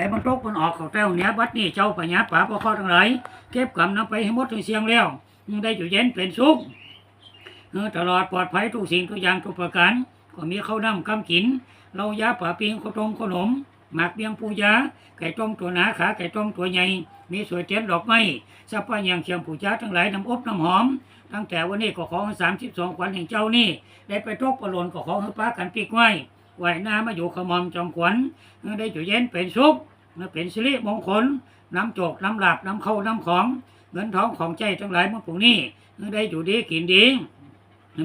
ให้มันตกมันออกเขาแต้วเนี้ยบัดนี้เจ้าพญาป่าปะข้อทั้งหลายเก็บกำน้ำไปให้หมดถึงเสียงแล้วได้อยู่เย็นเป็นสุขตลอดปลอดภัยทุกสิ่งทุกอย่างทุกประการก็มีข้าวน้ำกำกิน เรายาป่าปิงข้าวต้มขนมหมากเบียงปูยาไก่ต้มตัวหนาขาไก่ต้มตัวใหญ่ มีสวยเทียนดอกไม้สัพพะยังเชียงปูจาทั้งหลายน้ำอบน้ำหอม ตั้งแต่วันนี้ก็ขอให้สามสิบสองขวัญแห่งเจ้านี่ ได้ไปทกประหลนก็ขอให้ป้ากันปีกไว้ไหวหน้ามาอยู่ขมอมจอมขวัญได้อยู่เย็นเป็นสุข เป็นสิริมงคลน้ำโจกน้ำหลับน้ำเข้าน้ำของ เงินทองของใจทั้งหลายเมื่อพวกนี้ได้อยู่ดีกินดี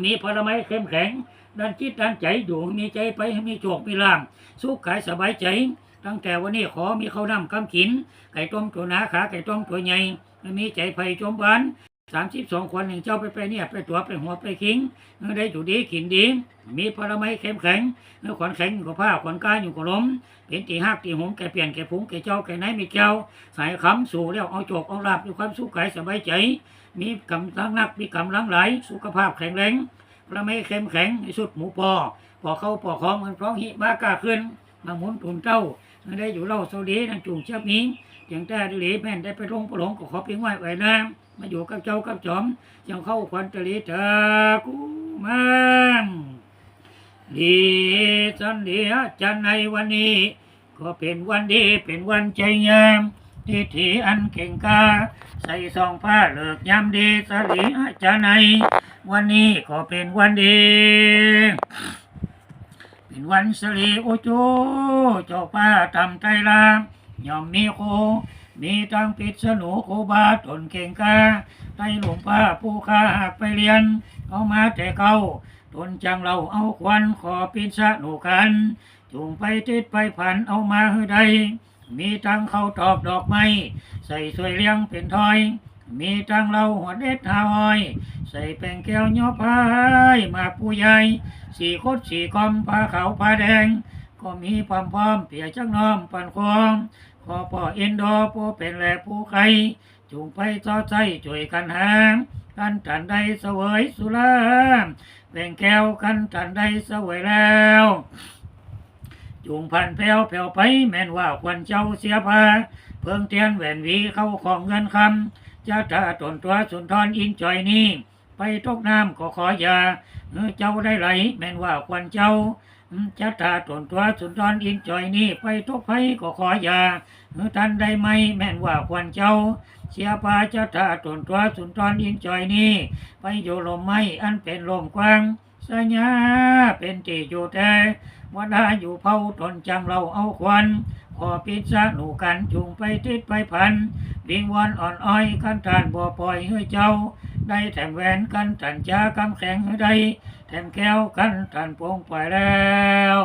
มีพลไม้เข้มแข็งดันจิตดันใจอยู่มีใจไปให้มีโจกมีลามสุขกายสบายใจ ตั้งแต่วันนี้ขอมีข้าวน้ำกำกิน ไก่ต้มตัวหนาขาไก่ต้มตัวใหญ่มีใจไผ่จมบาน สามสิบสองคนหนึ่งเจ้าไปไปเนี่ย ไปตัวไปหัวไปคิงได้อยู่ดีกินดี มีพลไม้เข้มแข็งขวัญแข็งอยู่กับผ้าขวัญกายอยู่กับลมเป็นตีหักตีหงแก่เปลี่ยนแก่ผงแก่เจ้าแก่ไหนมีเจ้า สายคำสู่แล้วเอาโจกเอาลาบด้วยความสุขกายสบายใจ มีกำลังนักมีกำลังไหลสุขภาพแข็งแรงพระไม่เข้มแข็งสุดหมูปอปอเข้าปอของมันพร้องหิบากล้าขึ้นมาหมุนตุนเต้าได้อยู่เล่าโซดีนั่งจุงเชือกนี้อย่างแต่ดิลีแม่นได้ไปลงประหลงก็ขอเพียงไหวไหวน้ำ มาอยู่กับเจ้ากับจอมยังเข้าควันตะลีเถอกูมันดีสันเดียจันในวันนี้ ก็เป็นวันดีเป็นวันใจงามทิถีอันเก่งกาใส่ซองผ้าเลิกยามดีสลีอาจารย์ในวันนี้ก็เป็นวันดี เป็นวันสลีโอโจเจ้าป้าทำใจลามยอมมีโค มีตังปิดสนุโคบาตนเก่งกาไต้หลวงป้าผู้ข้าหากไปเรียน เอามาแต่เก่าตนจังเราเอาควันขอปิดสนุกันจุงไปติดไปผันเอามาให้ได้มีตังเขาตอกดอกไม้ใส่สวยเลี้ยงเป็นทอยมีตังเราหัวเด็ดหาหอย ใส่แป้งแก้วย่อพายมาผู้ใหญ่สี่คดสี่กอมผ้าขาวผ้าแดง ก็มีพร้อมๆเปียจักน้อมปันควง ขอพ่ออ็นโดผู้เป็นแหล่ผู้ไข่จุงไปต่อใจช่วยกันหามกันตันใดเสวยสุรามแบ่งแก้วกันตันใดเสวยแล้วจุงพันแผ่วแผ่วไปแม่นว่าควันเจ้าเสียพาเพิ่งเทียนแหวนวีเข้าของเงินคำจะตาตนตัวสุนทรอินจอยนี้ไปตกน้ำก็ขออย่าเออเจ้าได้ไหล แม่นว่าควันเจ้า จะตาตนตัวสุนทรอินจอยนี้ไปตกไผก็ขออย่าเออท่านได้ไหมแม่นว่าควันเจ้า เสียพาจะตาตนตัวสุนทรอินจอยนี้ ไปอยู่ลมไม้อันเป็นลมกว้างสัญญาเป็นที่อยู่แต่ว่าได้อยู่เผาตนจังเราเอาควันขอปิดสนุกันจุงไปติดไปพันวิงวอนอ่อนอ้อยกันทานบ่ปล่อยให้เจ้า ได้แถมแหวนกันตันจากำแข็งให้ได้แถมแก้วกันตันโป่งปล่อยแล้ว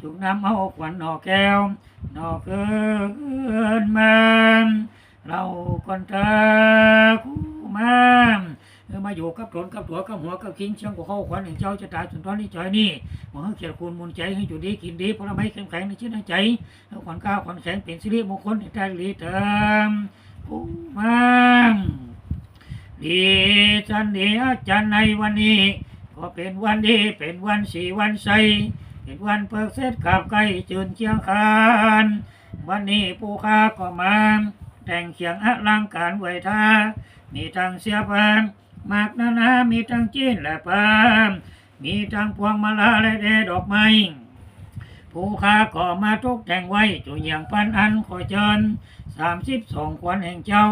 จุงน้ำเอาขวัญนอแก้วหนอกเกินมาเราคนตาคู่มามาอยู่กับตนกับตัวกับหัวกับคิงเชียงกับเข้าขวัญแห่งเจ้าจะตายสุนทรนี่จอยนี่หวังเกียรติคุณมุนใจให้อยู่ดีกินดีเพราะไม่เข้มแข็งในชีวิตในใจแล้วขวัญก้าวขวัญแข็งเป็นสิริมงคลในใจลีเติมผู้มัง ดีจันดีอาจารในวันนี้ก็เป็นวันดีเป็นวันสีวันใสเป็นวันเพิกเสร็จขับไก่จืนเชียงคานวันนี้ผู้ค้าก็มาแต่งเขียงอลังการไว้ท่ามีทั้งเสียพานมากนานามีทั้งจีนและปามมีทั้งพวงมาลาและแดดอกไม้ ผู้ค้าก็มาตกแต่งไว้จุอย่างปันอันขอเชิญสามสิบสองควันแห่งเจ้า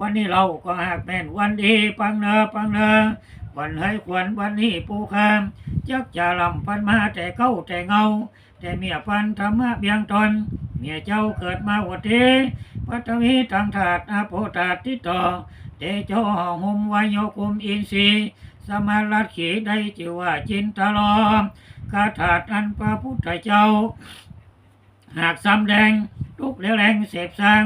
วันนี้เราก็หากแม่นวันดีปังเนอปังเนอวันให้ควันวันนี้ผู้ค้าจักจะลำพันมาแต่เก้าแต่เงา แต่เมียพันธรรมะเบียงตนเมียเจ้าเกิดมาวัดเทปัตวีทางถาดอาโพธาติต่อเตโจห่อหุมวายโยคุมอินทรีสมารัตขีได้จิว่าจินตลอม คาถาอันพระพุทธเจ้า หากสำแดงทุกเลี้ยวแรงเสพสร้าง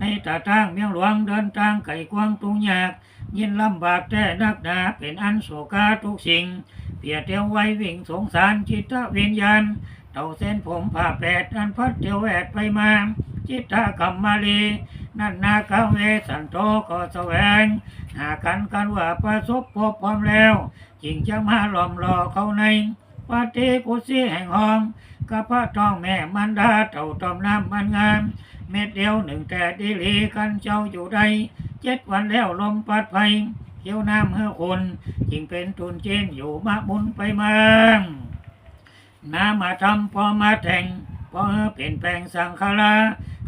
ในตาทางเมียงหลวงเดินทางไก่กวางตุงยาก ยินลำบากแต่นักดาเป็นอันโศกาทุกสิ่งเพียรเทียวไว้วิ่งสงสารจิตวิญญาณเต่าเส้นผมผ้าแปดอันพัดเทียวแวดไปมา จิตตกรรมมาลีนั่นนาคาเวสันโตก็แสวง หากันกันว่าประสบพบพร้อมแล้วจิงจะมาหลอมรอเขาใน ปฏิกุสีแห่งห้องกับพระทองแม่มันดาเต่าตอมน้ำมันงาม เม็ดเดียวหนึ่งแต่ดีลีกันเจ้าอยู่ใดเจ็ดวันแล้วลมปัดไปเขียวน้ำเฮือคนจิงเป็นทุนเจนอยู่มาบุญไปเมืองน้ามาทำพอมาแต่งพอเฮอเป็นแปลงสังฆรา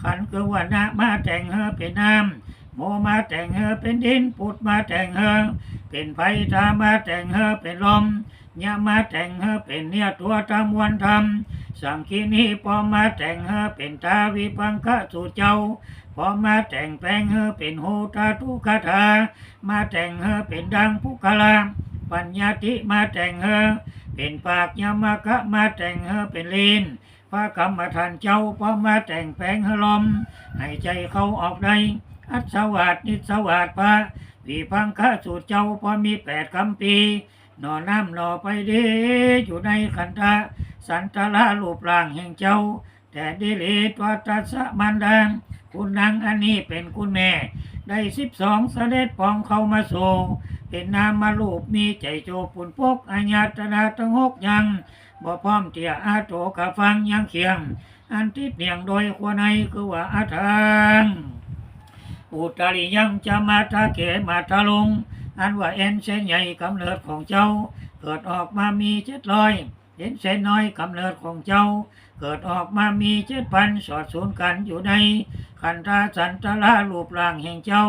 ขันคือว่านามาแต่งเฮอเป็นน้ำโมมาแต่งเฮอเป็นดินปุดมาแต่งเฮอเป็นไฟตามาแต่งเฮอเป็นลม ยามาแต่งเฮอเป็นเนี่ยตัวตามวันธรรมสังคีนี้พอมาแต่งเฮอเป็นตาวิปังคะสู่เจ้าพอมาแต่งแปลงเฮอเป็นโหตาทุคาถามาแต่งเฮอเป็นดังพุกลาปัญญาติมาแต่งเฮอเป็นปากยามากะมาแต่งเฮอเป็นลีนพระกรรมฐานเจ้าพอมาแต่งแปลงเฮอลมให้ใจเขาออกได้อัศวาสนิสวาสพระวิพังคะสู่เจ้าพอมีแปดคำปี นอน้ำนอไปดีอยู่ในขันธะสันตละรูปร่างแห่งเจ้า แต่ดิลิตวัสะมันดังคุณนางอันนี้เป็นคุณแม่ ได้สิบสองเสด็จปองเข้ามาโซเป็นนามมารูปมีใจโจปุนปกอาญาตนาตงหกยังบ่พร้อมเตียอาโตกะฟังยังเคียง อันติดเนียงโดยควในคือว่าอาทังอุตริยังจะมาทาเขมาทะลง อันว่าเอ็นเส้นใหญ่กำเนิดของเจ้า เกิดออกมามีเจ็ดร้อยเห็นเส้นน้อยกำเนิดของเจ้า เกิดออกมามีเจ็ดพันสอดสูนกันอยู่ในขันธาสันตละรูปร่างแห่งเจ้า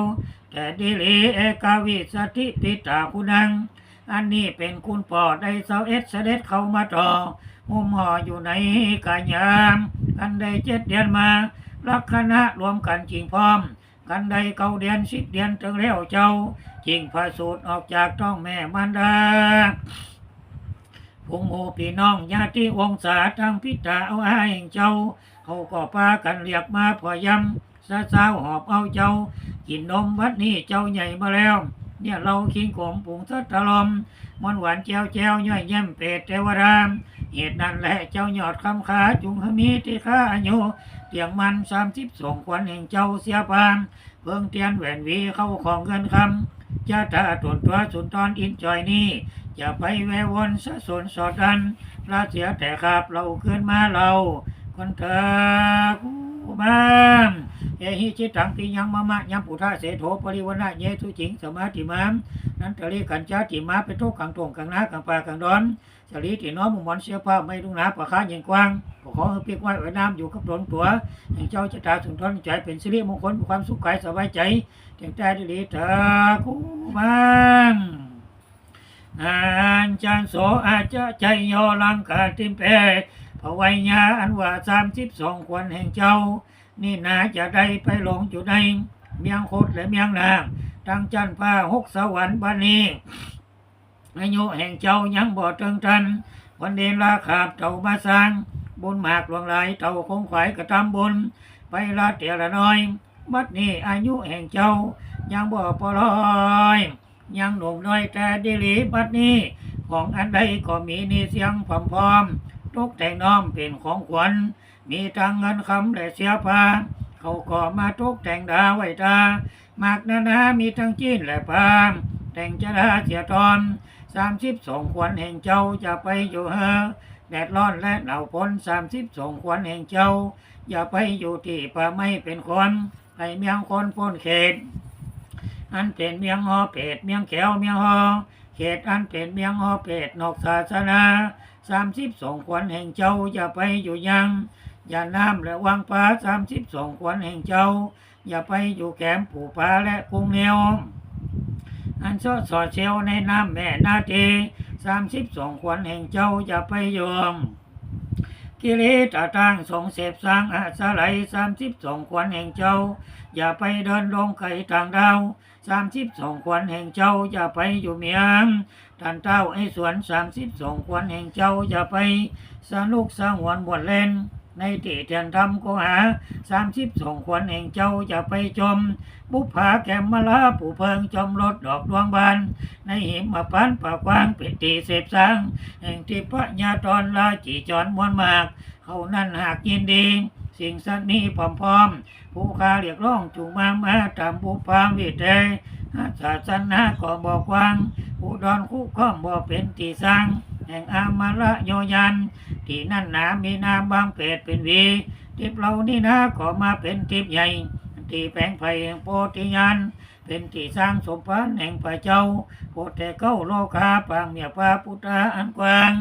แต่ดิลีเอกาวิสติปิตาคุณัง อันนี้เป็นคุณปอได้เสาเอ็ดเสด็จเข้ามาต่อมุมห่ออยู่ในกายามกันได้เจ็ดเดือนมาลักษณะรวมกันจริงพร้อม กันใดเก้าเดือนสิบเดือนถึงแล้วเจ้าจริงพระสูตรออกจากท้องแม่มันดาพงโมพี่น้องญาติวงศาทั้งพิตาเอาอ้ายเจ้า เขาก็พากันเรียกมาพอยำซาซาวหอบเอาเจ้า กินนมวัดนี้เจ้าใหญ่มาแล้ว เนี่ยเราคิงขมปุงสัตตะลมมันหวานแจวแจวย่อยแย่มเป็ดเทวดาม เหตุนั้นแหละเจ้าหยอดคำขาจุงหมีที่ข้าอายุเตียงมันสามสิบสองขวัญแห่งเจ้าเสียปามเพิ่งเตียนแหวนวีเข้าของเงินคำจะตาตรวตัวสุนทรอินจอยนี้จะไปแวววนสะสนสอดดันลาเสียแต่ครับเราขึ้นมาเราคนเธอกูบ้ามเอหิจิตังปิยังมะมะยังปุถะเสโถปริวนะเยทุจิงสมาธิมามนั้นตะลีกันจาติมาเป็นทุกขังตรงขังนาขังปาขังดอน สลีติน้อมมุมมอนเสียผ้าไม่ลุงนาปะค้ายิงกว้างขอขอให้เปียกไว้ไว้น้ำอยู่กับหลงตัวแห่งเจ้าจะตาสุนทรใจเป็นสิริมงคลความสุขกายสบายใจแห่งใจดิลีเถอกูบ้ามอาจารย์โสอาจจะใจยอลังกาติมเพพวัยญาอันว่าสามสิบสองคนแห่งเจ้า นี่นาจะได้ไปหลงอยู่ในเมียงโคตรและเมียงนางตั้งจันฟ้าหกสวรรค์บันนี้ อายุแห่งเจ้ายังบ่เติงทันวันเดนราขาบเต่ามาสร้าง บุญหมากหลวงไหลเต่าคงขวายกระทำบุญ ไปละเตียละน้อยบัดนี้อายุแห่งเจ้ายังบ่ปลอยยังหนุ่มน้อยแต่ดิลีบัดนี้ ของอันใดก็มีนี่เสียงพร้อมๆตกแต่งน้อมเป็นของขวัญ มีตังเงินคำและเสียผ้าเขาก็มาตกแต่งดาไว้ตามากนานามีทั้งจีนและปามแต่งจะดาเสียตอน สามสิบสองขวัญแห่งเจ้าจะไปอยู่เฮอแดดร้อนและหนาวฝนสามสิบสองขวัญแห่งเจ้า อย่าไปอยู่ที่ป่าไม่เป็นคนให้เมียงคนพ้นเขต อันเป็นเมียงหอเป็ดเมียงแขวเมียงหอเขตอันเป็นเมียงหอเป็ดนอกศาสนาสามสิบสองขวัญแห่งเจ้าอย่าไปอยู่ยังอย่าน้ำและวางปลาสามสิบสองขวัญแห่งเจ้า อย่าไปอยู่แคมป์ผูปลาและกรุงเนียว อันซอสอดเชลในน้ำแม่นาทีสามสิบสองขวัญแห่งเจ้าอย่าไปโยมกิริตาตั้งสองเสพสร้างอาสาไหลสามสิบสองขวัญแห่งเจ้า อย่าไปเดินลงไก่ต่างดาวสามสิบสองขวัญแห่งเจ้า อย่าไปอยู่เมียงท่านเต้าไอ้สวนสามสิบสองขวัญแห่งเจ้า อย่าไปสนุกสร้างวันบวชเล่น ในที่เทียนทำก็หาสามสิบสองขวัญแห่งเจ้าอย่าไปจมบุพผาแกมมาลาผู้เพิงจมรถดอกดวงบาน ในหิมะพันป่ากวางเป็ดตีเสพสร้างแห่งที่พระญาตอนลาจีจรมวนมาก เขานั่นหากยินดี สิ่งสัตว์นี้พร้อมๆ ผู้คาเรียกร้องจูงมามาตามผู้พาวิเตศาสนาก็บอกวางผู้ดอนคู่ข้อมบ่เป็นที่สร้าง แห่งอามาละโยยัน ที่นั่นหนามีนามบางเพศเป็นวีทิพย์เรานี่นะก็มาเป็นทิพใหญ่ที่แปลงไผ่แห่งโพธิญาณเป็นที่สร้างสมภารแห่งพระเจ้าโพธิเก้าโลกาปางเมียพระพุทธอันกว้าง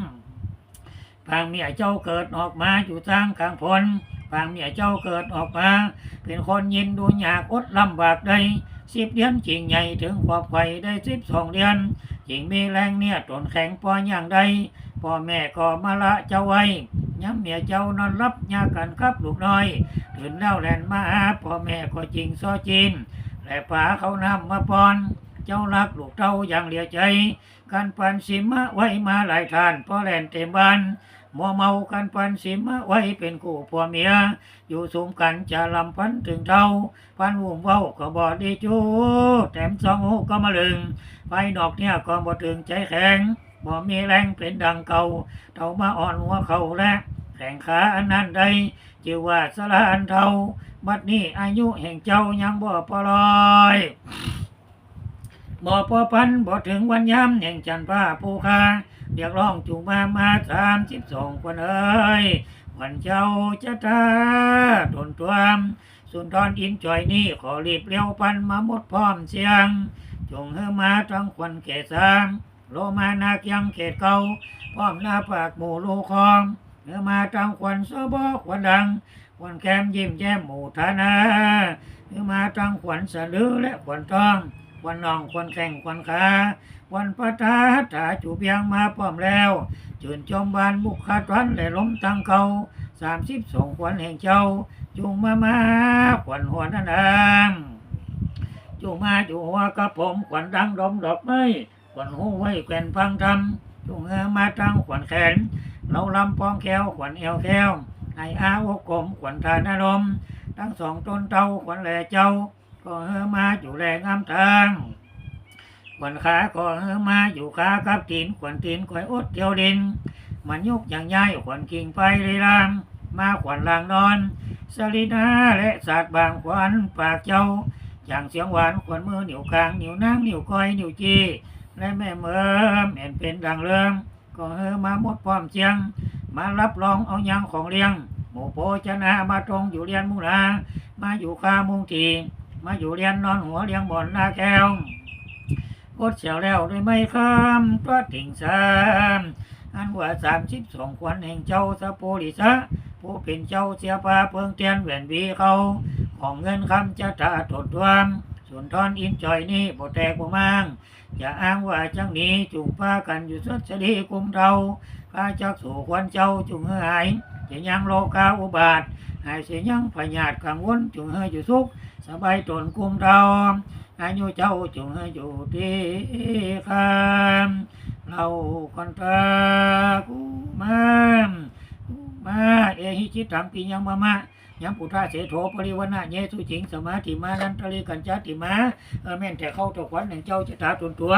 ปางเมียเจ้าเกิดออกมาอยู่ทางกลางพลปางเมียเจ้าเกิดออกมา เป็นคนยินดูยากอดลำบากได้ สิบเดือนจริงใหญ่ถึงความไฟได้สิบสองเดือนจริงมีแรงเนี่ยตนแข็งพออย่างใดพ่อแม่ก็มาละเจ้าไว้ย้ำเมียเจ้านอนรับยากันครับลูกน้อยตื่นแล้วแลนมาหาพ่อแม่ก็จริงซอจีนและป๋าเขานำมาปอน เจ้ารักลูกเต้าอย่างเหลียใจการปันสิมะไว้มาหลายทานพ่อแลนเต็มบ้าน มัวเมากันปันสิมะไว้เป็นคู่ผัวเมีย อยู่สูงกันจะลำพันถึงเท่า พันหุ่มเว้าก็บอดดีจูแถมสองหูก็มาลึงไฟดอกเนี่ยก็บ่ถึงใจแข็งบ่มีแรงเป็นดังเก่าเท่ามาอ่อนหัวเขาและแข่งขาอันนั้นใดจิว่าสละอันเท่าบัดนี้อายุแห่งเจ้ายังบ่ปลอย บ่พอพันบ่ถึงวันยามแห่งจันทร์ฟ้าผู้ค้าเรียกร้องจูงมามาสามสิบสองคนเอ้ยวันเจ้าจะตาตนตัวมสุนทรอินจอยนี่ขอรีบเลี้ยวพันมาหมดพร้อมเสียง จงเฮมาทั้งควันเขตสามโลมานาเกียงเขตเก่าพร้อมหน้าปากหมู่ลูกคองเมื่อมาทางควันสบอควันดัง ควันแคมยิ้มแย้มหมู่ธนาเมื่อมาทางควันสะลือและควันทอง ควันนองควันแข่งควันขาควันปะทาถาจูเบียงมาพร้อมแล้วจืนจอมบานบุกขาดวันและล้มตังเขาสามสิบสองควันแห่งเจ้าจุงมามาควันหัวนันดังจุงมาจุหัวกระผมควันดังดมดอกไม้ควันหูไว้แก่นพังทำจุงเออมาทางควันแขนเราลำปองแก้วขวัญเอวแก้วไออาวกลมขวัญทานอารมณ์ทั้งสองต้นเต้าขวัญแหล่เจ้า ก็เฮอมาอยู่แรงงามทางขวัญขาก็เฮอมาอยู่ขากับตีนขวัญตีนคอยอดเที่ยวดิน มันยุกอย่างย่ายขวัญกิ่งไปเลยลามมาขวัญลางนอนสลิดาและศาสตร์บางขวัญปากเจ้าอย่างเสียงหวานขวัญมือหนิ้วกลางหนิ้วนางนิ้วก้อยหนิ้วจีและแม่เมื่อแม่นเป็นดังเริ่มก็เฮอมาหมดพร้อมเชียง มารับรองเอายังของเลี้ยง หมู่โพชนะมาตรงอยู่เรียนมุนามาอยู่คามุงที มาอยู่เรียนนอนหัวเลี้ยงบ่อนนาแก้วกดเสียวแล้วด้วยไม่ข้ามตัวติ่งสามอันว่าสามสิบสองควันแห่งเจ้าสะโพลิสะผู้เป็นเจ้าเสียปาเพิงเตียนแหวนวีเขา ของเงินคำจะตาตดทวมส่วนทอนอินจอยนี่บ่แตกบ่มังอย่าอ้างว่าจังนี้จุงพากันอยู่สัสดีกุมเราพาจักสู่ควันเจ้าจุงเฮหายจะยังโลกาอุบาทหายเสียยังพยาธิกังวลจุงเฮอยู่สุข สบายตนคุมเราอายุเจ้าจงอยู่ที่คำเราคนตากูมากู เอหิจิตังปิยังมามายังพุทธาเสโถปริวนาเยสุจิงสมาธิมานันตริกันจติมาเออแม่นแต่เข้าตกวันหนึ่งเจ้าจะตาตุนตัว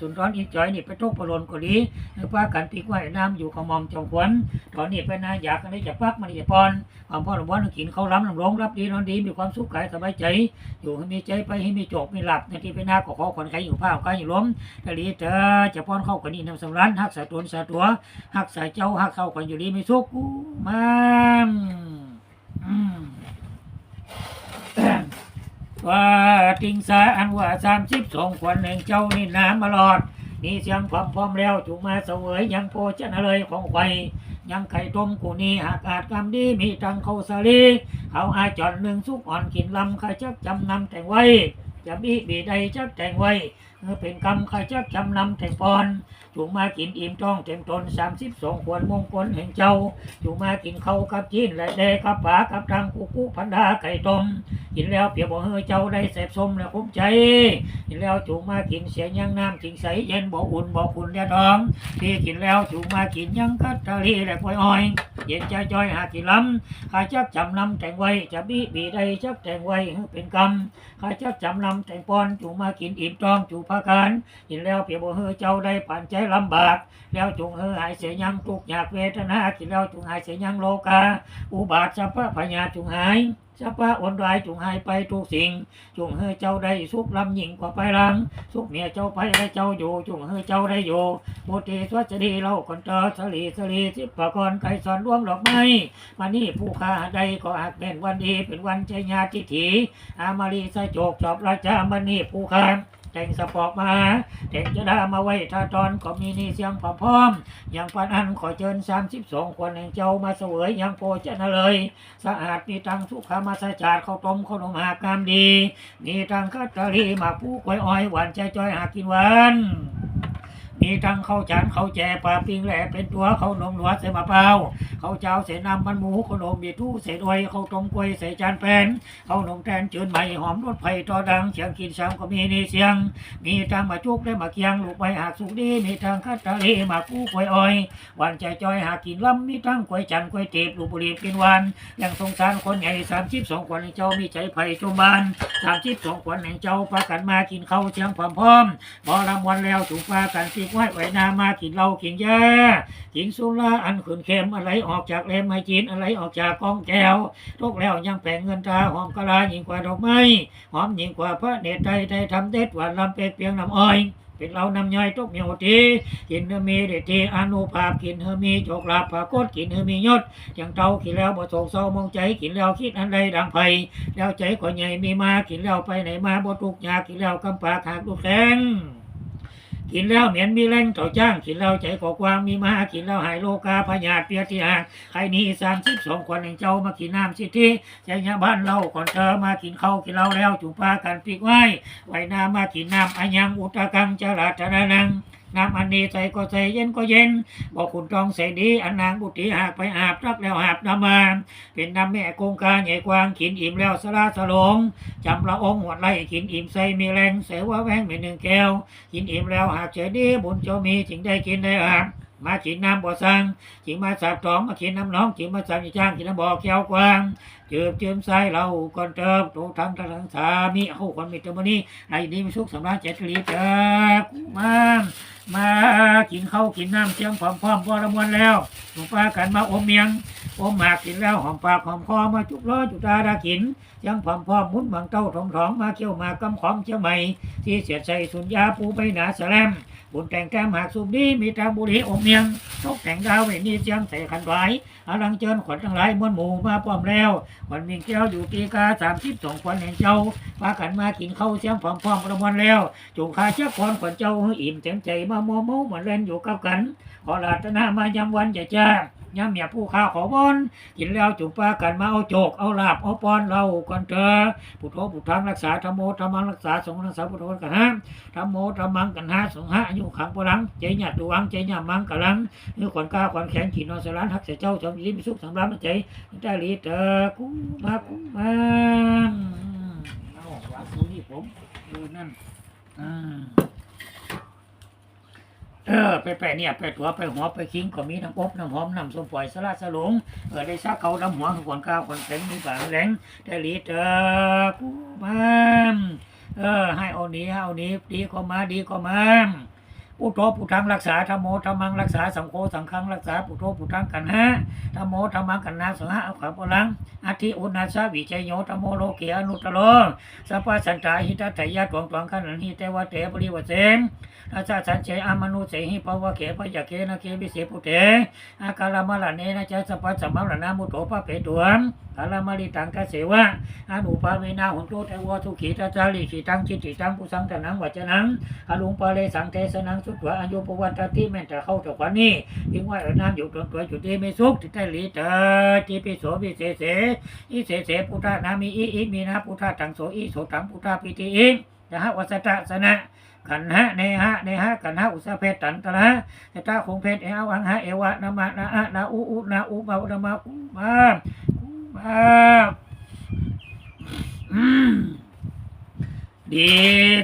สุนทรอิจอยนี่ไปตกปลนก็ดีป้ากันปีกไว้น้ำอยู่ขอมอมจงขวัญตอนนี้ไปนาอยากกันได้จะปักมันจะปอนความพ่อหลวงพ่อกินเขาล้ำลำลงรับดีนอนดีมีความสุขกายสบายใจ อยู่ให้มีใจไปให้มีจกมีหลับในที่ไปนาก็ขอคนใครอยู่ผ้าใครอยู่ล้มตะลีเธอจะป้อนเข้ากันนี่นำสำรันหักสายตนสายตัวหักสายเจ้าหักเข้ากันอยู่ดีมีสุขมันอืมว่าติงสาอันว่าสามสิบสองคนแห่งเจ้านี่น้ำมาหลอด มีเสียงความพร้อมแล้วจุมาเสวยยังโพชนะเลยของไฟยังไข่ต้มกูนี่หากาดกำดีมีตังเขาสาลีเขาอาจอนหนึ่งสุกอ่อนกินลำข้าจักจำนำแต่งไว้จะบีบีใดจักแต่งไว้เมื่อเป็นกรรมข้าจักจำนำแต่งปอนจุมากินอิ่มท้องเต็มตนสามสิบสองขวดมงคลแห่งเจ้าจุมากินเขากับจีนและแดกับปลากับทางกุกุพันดาไก่ต้มกินแล้วเปียบอกเฮ้อเจ้าได้เสพสมแล้วคุ้มใจ กินแล้วจูมากินเสียยังน้ำจิงใสเย็นบ่อุ่นบ่คุณยาดองพี่กินแล้วจูมากินยังกัดตะลีและปล่อยอ้อย เย็นใจจอยหากินล้ำข้าจักจำนำแต่งไว้จะบีบีใดจักแต่งไว้เป็นกรรมข้าจักจำนำแต่งปอนจูมากินอิ่มจองจูพาการกินแล้วเปียบอกเฮอเจ้าได้ผ่านใจลำบาก แล้วจงเฮอหายเสียยังทุกอยากเวทนากินแล้วจงหายเสียยังโลกา อุบาทสัพพะพญาจุงหายสปะอนรายจงหายไปทุกสิ่ง จงให้เจ้าได้สุขลำยิ่งกว่าไปลัง สุขเมียเจ้าไปและเจ้าอยู่ จงให้เจ้าได้อยู่โมเตสวัสดีเราคนเตอสลีสลีสิบปะกรไก่สอนร่วมดอกไม้มานี่ผู้ค้าใดก็อาจเป็นวันดีเป็นวันใจญาติถีอามารีสะโจกจอบราชามานี่ผู้ค้า แต่งสปอกมาแต่งจะได้มาไว้ท่าตอนก็มีนี่เสียงพร้อมพร้อมอย่างปานอันขอเชิญสามสิบสองคนแห่งเจ้ามาเสวยอย่างโปรเจนะเลย สะอาดมีตังสุขามาสจาดข้าวต้มขนมหากามดี มีตังคัตตาลีหมากผู้กล้วยอ้อยหวานใจจ้อยหากินหวาน มีตังข้าวจานข้าวแจปลาปิ้งแหล่เป็นตัวข้าวนมหนวดใส่มะพร้าวข้าวเจ้าใส่น้ำมันหมูขนมมีทู่ใส่ด้วยข้าวต้มกล้วยใส่จานแป้นข้าวนมแทนจืดใหม่หอมรสไผ่ตอดังเสียงกินซ้ำก็มีในเสียง มีตังมาจุกได้มาเคียงลูกใบหักสุกดีมีตังคัตตาลีมากู้กล้วยอ้อยหวานใจจอยหากินล้ำมีตังกล้วยจันกล้วยเตีบลูกบุรีกินหวานยังสงสารคนใหญ่สามสิบสองคนแห่งเจ้ามีใจไผ่จุบานสามสิบสองคนแห่งเจ้าพากันมากินข้าวเชียงพร้อมๆพอรำวันแล้วถูกพากันตีว้ไว้นามากินเหล้ากินยากินสุราอันขืนเค็มอะไรออกจากเลมให้กินอะไรออกจากกองแก้วทุกแล้วยังแปลงเงินตาหอมกะลายิงกว่าดอกไม้หอมยิงกว่าพระเนตรไทยไทำเด็ดหวานลำเป็ดเปียงน้ำอ้อยเป็นเรานำย่อยทุกเมียวทีกินเฮอมีเดทีอนุภาพกินเฮอมีโจกลาภากฏกินเฮอมียศอย่างเตากินแล้วบ่โศกเศร้ามองใจกินแล้วคิดอันใดดังไผแล้วใจก็ใหญ่มีมากินแล้วไปไหนมาบ่ทุกยากกินแล้วกำปากหากลูกแข็ง กินแล้วเหมียนมีแรงต่อจ้างกินแล้วใจก็กว้างมีมากินแล้วหายโลกาพยาธิเปียที่หางใครนี้สามสิบสองคนเองเจ้ามากินน้ำสิทธิใจยาบ้านเราก่อนเธอมากินข้าวกินเหล้าแล้วจุงปากันปีกไว้ไว้น้ำมากินน้ำอันยังอุตกังจราจนานัง น้ำอันนี้ใส่ก็ใส่เย็นก็เย็น บอกคุณต้องใส่ดีอันนางบุตรีหากไปอาบรักแล้วหาบน้ำมาเป็นน้ำแม่คงคาใหญ่กวางกินอิ่มแล้วสลาสลงจำละองค์หวดไล่กินอิ่มใส่มีแรงเสว่าแวงเป็นหนึ่งแก้วกินอิ่มแล้วหากเฉยดีบุญเจ้ามีจึงได้กินได้อาบมากินน้ำบ่อสังจิงมาสับตองมากินน้ำน้องจิงมาสับอีจ้างกินน้ำบ่อแก้วกวาง เจือบเจือมใส่เราก่อนเติมโตทั้งทั้งสามีเอาคนมีตัวนี้ไอ้นี่มีสุขสำราญเจ็ดลีเจ้ากูมามากินข้าวกินน้ำเชียงพร้อมๆพอละมวนแล้วหลวงป้ากันมาอมเมียงอมหมากกินแล้วหอมปากหอมคอมาจุกล้อจุตาดากินเชียงพร้อมๆมุนบังเต้าทองทองมาเกี่ยวมากำของเชียงใหม่ที่เสียใส่สุญญาปูไปหนาแสลม บุญแต่งแก้มหากสุบดีมีตาบุรีอมเมียงตกแต่งดาวไว้นี่เจียงใส่ขันไว้อาลังเจิญขวัญทั้งหลายมวนหมู่มาพร้อมแล้วขวัญมีแก้วอยู่กีกาสามสิบสองขวัญแห่งเจ้าพากันมากินข้าวเสียงพร้อมๆละมวลแล้วจงขาเจ้าก่อนขวัญเจ้าให้อิ่มเต็มใจมาโมโมเหมือนเล่นอยู่กับกันขอลาตนามายำวันจะจ้า ยำเมียผู้ข้าขอบอนกินแล้วจุงปลากันมาเอาโจกเอาลาบเอาปอนเราก่อนเถอะพุทโธพุทธังรักษาธรรมโมธรรมังรักษาสงฆ์รักษาพุทโธกันฮะธรรมโมธรรมังกันฮะสงฆ์ฮะอยู่ขังปลังใจหยาดดวงใจหยามังกะลังนี่ขวัญกาขวัญแขนขีนอนสลานหักเสียเจ้าสมยิ้มสุขสำราญใจได้ลีเตอกูมากูมาเอาวางดูนี่ผมดูนั่นอ่า เออไปแปเนี่ยไปตัวไปหัวไปคิงก็มีน้ำอบน้ำหอมน้ำส้มปล่อยสลัดสลงเออได้ซักเขาดำหัวขวนก้าวขวนเข็นมีฝากแหลงแต่ลีเตอกูมาเออให้เอานี้ให้เอานี้ดีก็มาดีก็มา พุทโธพุทธังรักษาธรรมโมธรรมังรักษาสังโฆสังฆังรักษาพุทโธพุทธังกันฮะธรรมโมธรรมังกันนาสังฆะเอาขับพลังอาทิอุณาสาวิจัยโยธรรมโมโลเกอนุตโรสัพพะสันตาหิตถยะตวงตวงขันหิเตวะเตปริวเสมอาจาสันเจอามนุเสหิปวะเขปยะเกนะเกบิเสปุเตอากาลามะลเนนะจะสปัสสมะละนามุโตปะเปตวมกาลามาริตังกเสวะอนุปาเวนาหุนโตเทวะทุขีตาจาริขีตังจิตติตังปุสังตนังวัจนังอลุงปาเลสังเทสนังสุตวะอายุปวันตติแม่นจะเข้าจากวันนี้ยิ่งว่าเออน้ำอยู่ตรงตัวจุดที่ไม่สุขที่ใต้ลีเตอจิปิโสวิเศษเสอิเสเสพุทธานามิอิอิมีนาพุทธาตังโสอิโสตังพุทธาปิติอิยะหะวัสตะสนะขันหะเนหะเนหะกันหะอุสะเพตันตระเตตาคงเพศเอวังหะเอวะนามานาอะนาอุอุนาอุบาวนามาอุมาอุมาอืม ดี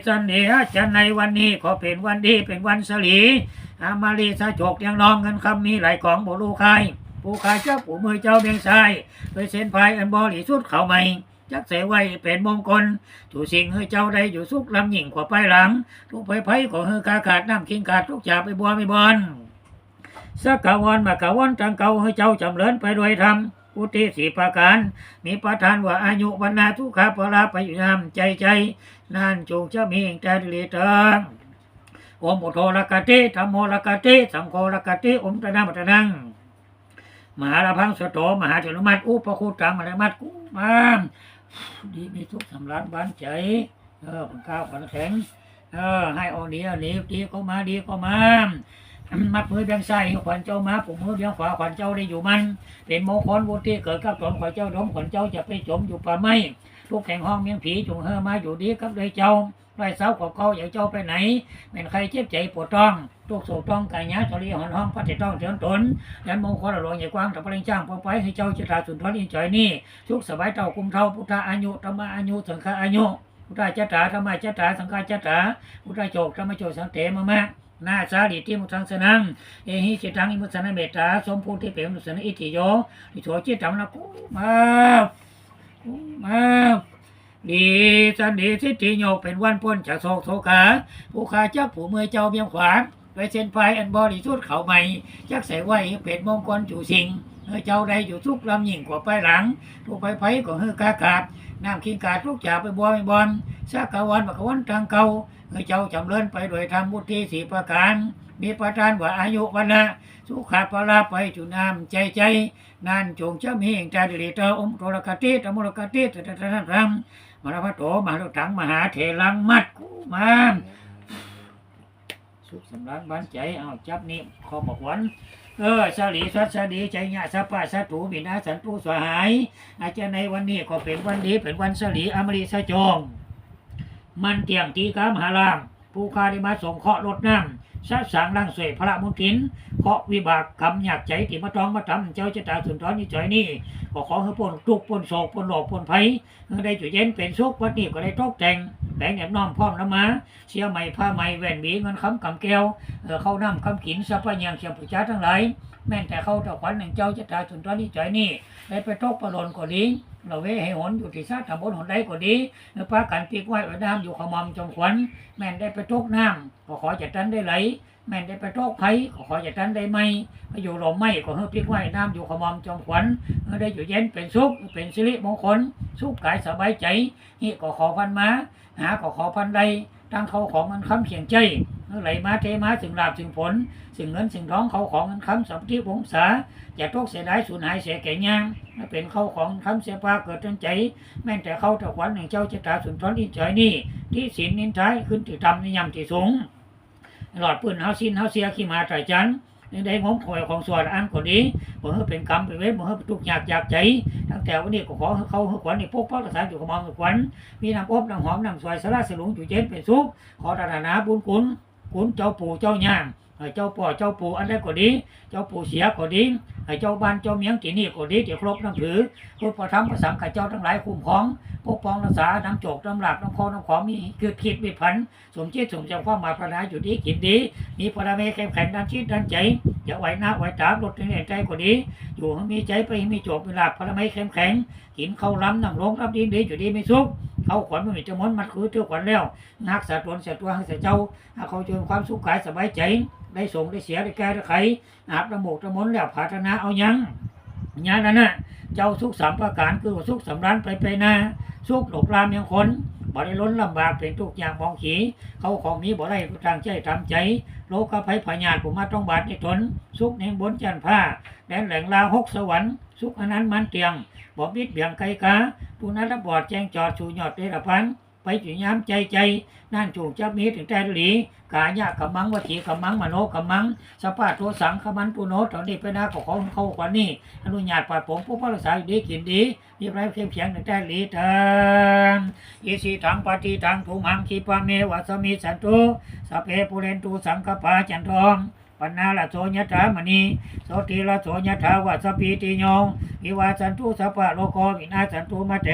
จันเนียจันในวันนี้ขอเป็นวันดีเป็นวันสลีอามาลีสะโจกยังนองเงินคำมีหลายของบรูคายผู้ขายเจ้าผู้มือเจ้าเบียงชายโดยเส้นพายอันบริสุทธิ์เขาใหม่จักเสไว้เป็นมงคลถูสิ่งให้เจ้าได้อยู่สุขลำยิ่งกว่าไปหลัง ทุกไผไผก็เฮือกาขาดน้ำคิงขาดทุกจ่าไปบัวไม่บอนสักกะวันมากะวันจังเก่าให้เจ้าจำเริญไปด้วยธรรมอุติสีประการ มีประธานว่าอายุวันนาทุกขาปราไปอยู่นำใจใจนั่นจงจะมีแต่ดีเตังโอมอุโทรกติธรรมโมรกติสังโฆรกติอมตะนามัตนังมหาลพังสโตมหาเถรมัตอุปคุตังมหามัตกุมามดีมีทุกสำรันบ้านใจเออคนข้าวคนแข็งเออให้เอาดีเอาดีดีก็มาดีก็มามัดมือเบียงซ้ขวัญเจ้ามาปุ่มมือเบียงขวาขวัญเจ้าได้อยู่มัน เป็นโมงคลวุฒิเกิดกับตนขวัญเจ้าดมขวัญเจ้าจะไปจมอยู่ป่าไม้ ทุกแห่งห้องเมียงผีจงเฮอมาอยู่ดีกับเลยเจ้าไรเสากับเขาอย่าเจ้าไปไหนเป็นใครเจ็บใจปวดท้องทุกโศกต้องกายยะทรีหอนห้องพัดต้องเชิญตนยันมงคลหลวงใหญ่กว้างตะปริงจ้างพอไปให้เจ้าจิตราสุนทรอินจอยนี่ทุกสบายเต่ากุมเท่าพุทธาอายุธรรมอายุสังฆาอายุพุทธาจตราธรรมจตราสังฆาจตราพุทธาโจกธรรมโจกสังเตมะมะนาสาดิติมุทังสนังเอหิจิตังอิมุสนะเมตตาสมภูติเปรมุสนะอิติโยอิโสจิตตังนะกุมา มาดีสันดีสิทธิโยกเป็นวันพ้นจากโศกโศกาผู้ขาเจ้าผู้เมื่อเจ้าเบียงขวางไว้เส้นไฟอันบริสุทธิ์เขาใหม่จักใส่ไว้เป็นมงคลจู่สิงเฮ้ยเจ้าใดอยู่ทุกลำยิ่งกว่าไปหลังทุกไปไผก็เฮือกากาดน้ำขิงกาดทุกจ่าไปบัวไปบอลสักกะวันบักะวันทางเก่าเฮ้ยเจ้าจำเริญไปโดยธรรมมุติสี่ประการ มีประทานว่าอายุวันนะสุขาปลาไปจุนามใจใจนันจงจะมีเองใจดิริตาอมโทรคติตมรคติตตตตรังมรพโตมหาถังมหาเถรังมัดกุมาสุขสำราญบ้านใจเอาจับนี่ขอบอกวันเออสลีสัตสดีใจญาสัพพะสัตถูบินาสันตุสหาย อาจจะในวันนี้ก็เป็นวันดีเป็นวันสลีอมริสจง มันเตียงตีกามหาราม ผู้คาได้มาส่งเคาะรถน้ำ สัสางลังสวยพระมุทินเคราะวิบากกรรมอยากใจที่มาต้องมาทำเจ้าจะตาสุนทรนี่ใจนี่ก็ขอให้พ้นทุกพ้นโศกพ้นโลกพ้นภัยได้จุเย็นเป็นสุขวันนี้ก็ได้ตกแต่งแบ่งแอบน้อมพร้อมน้ำมาเสียใหม่ผ้าใหม่แหวนหวีเงินคำกำแก้วเข้าน้ำคำกินสัพพยังเสียผู้จ้าทั้งหลายแม่นแต่เข้าตะขวัญหนึ่งเจ้าจะตาสุนทรนี่ใจนี่ได้ไปตกประหลนก็ดี เราเวให้หนอยู่ที่ซาตำบลหนใดก็ดีเนื้อปลากันตีกไว้ไว้น้ำอยู่ขมอมจมขวัญแม่นได้ไปตกน้ำก็ขอจะตันได้ไหล แม่นได้ไปตกไผ่ก็ขอจะตันได้ไหมไปอยู่ลมไม่ก็เฮือปีกไว้น้ำอยู่ขมอมจมขวัญเมื่อได้อยู่เย็นเป็นสุขเป็นสิริมงคลสุขกายสบายใจนี่ก็ขอพันมาหาก็ขอพันใด ตั้งเขาของเงินคำเขียงใจเมื่อไหลมาเทมาถึงลาบถึงผลสิ่งเงินสิ่งทองเขาของเงินคำสัมทิวงศาอย่าตกเสียดายสูญหายเสียแก่ยางไม่เป็นเขาของคำเสียปลาเกิดจนใจ แม้แต่เขาตะวันแห่งเจ้าจะตาสุนทรอินใจนี่ ที่ศีลนินท้ายขึ้นที่ทำนิยมที่สูงหลอดปืนเฮาสินเฮาเสียขี้มาไตรจันใน ได้งมถอยของส่วนอันก็ดีบ่ให้เป็นกรรมเป็นเวทผมให้เป็นทุกอยากอยากใจตั้งแต่วันนี้ก็ขอเขาให้ขวัญในพวกพ่อรักษาอยู่กับมองขวัญมีน้ำอบน้ำหอมน้ำสวยสาระสลุงจุเย็นเป็นสุขขอตรานาบุญคุณคุณเจ้าปู่เจ้าย่าง ให้เจ้าป่อเจ้าปู่อันใดก็ดี เจ้าปู่เสียก็ดีให้เจ้าบ้านเจ้าเมียงที่นี่ก็ดีที่ครบน้ำถือพุทธพระธรรมพระสังฆเจ้าทั้งหลายคุ้มครองปกป้องรักษาน้ำโจกน้ำหลักน้ำคอน้ำขอมีคือคิดมีพัน สมจิตสมจังความหมายพระนาอยู่ดีกินดี มีพระเมเข้มแข็งด้านชิดด้านใจอย่าไหวหน้าไหวตาลดในใจก็ดี อยู่ให้มีใจไปมีโจบมีหลักพระเมเข้มแข็งกินข้าวล้ำนั่งลงรับดีดีอยู่ดีไม่สุข เขาขวัญมันมีจำนวนมัดคือเที่ยวขวัญแล้วนักสัตว์ตนเสียตัวให้เสียเจ้าหากเขาเจอความสุขกายสบายใจ ได้ส่งได้เสียได้แก้ได้ไขอาบระโมูกน้ำมนแล้วพัฒนาเอายังยานั้นน่ะเจ้าสุขสามประการคือว่าสุขสำรันไปไปนาสุขหลกลามยังคน บ่ได้ล้นลำบากเป็นทุกอย่างมองขี เขาของนี้บ่ได้ทางใจทำใจ โลกภัยพญาติผมมาต้องบาดในทน สุขในบนจันผ้าแดนแหล่งลาหกสวรรค์ สุขอนันต์มันเตียงบ่บิดเบี่ยงไกลกาตูนั้นบอดแจ้งจอดชูยอดเตระพัน ไปจุย้ำใจใจ นั่นจูงจะมีถึงแต่หลีกายะกำมังวจีกำมังมโนกำมังสภาพตัวสังขมันปุโนตอนนี้ไปนาของเขาเขากว่านี้อนุญาตปัดผมผู้รักษาอยู่ดีกินดีมีไรเข้มแข็งถึงแต่หลีเถิงอิสิทังปฏิทังทุมังคีปะเมวัสมิสันตุสเพปุเรนตุสังกปาจันทอง ปัญนาละโสยถามณีโสติละโสยถาวัสปีติโยวิวาสันตุสัพพะโลโกวินาสันตุมาเต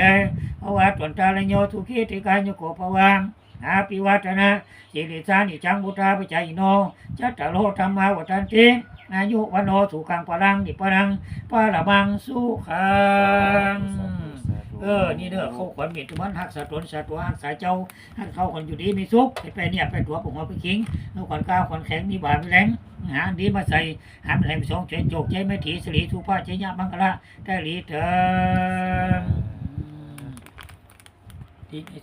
ภวะตนตาลโยทุขีติกายโยโกภวังอาปิวัตนะสิริสานิจังบุตราปิจายโนจัตตโลธรรมาวัตันติอายุวันโนสุขังปรังนิปรังปาระบังสุขัง เออ นี่เด้อเข้าขวัญเมียทุมันหักสะตนสะตัวหักสายเจ้าหักเข้าขวัอยู่ดีมีสุขไปเนี่ยไปตัวผมว่าไปคิงเอาขวัก้าวขวัแข็งมีบาดมีแรงหาดีมาใส่หามแรงมสองเฉยโจกใจไม่ถีสลีสุภาพเจียบังกะระได้หลีเถอด